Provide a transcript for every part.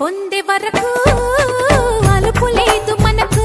పొందే వరకు అలుపు లేదు మనకు.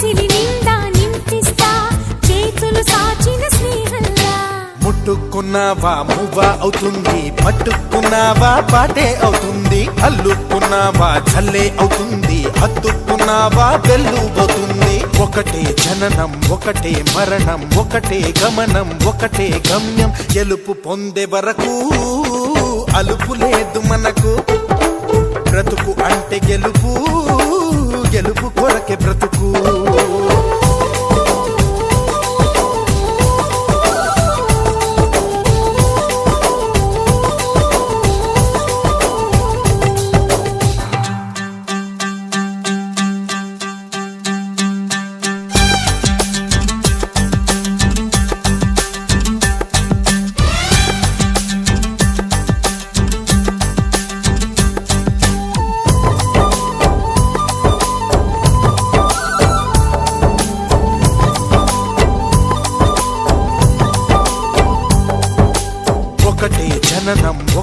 దోసిలి నిండా నింపిస్తా చేతులు సాచిన స్నేహంలా. ముట్టుకున్నావా మువ్వ అవుతుంది పట్టుకున్నావా పాటే అవుతుంది అల్లుకున్నావా చల్లే అవుతుంది హత్తుకున్నావా వెల్లుబోతుంది ఒకటే జననం ఒకటే మరణం ఒకటే గమనం ఒకటే గమ్యం గెలుపు పొందే వరకు అలుపు లేదు మనకు. బ్రతుకు అంటే గెలుపు గెలుపు కొరకే బ్రతుకు.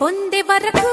పొందే వరకు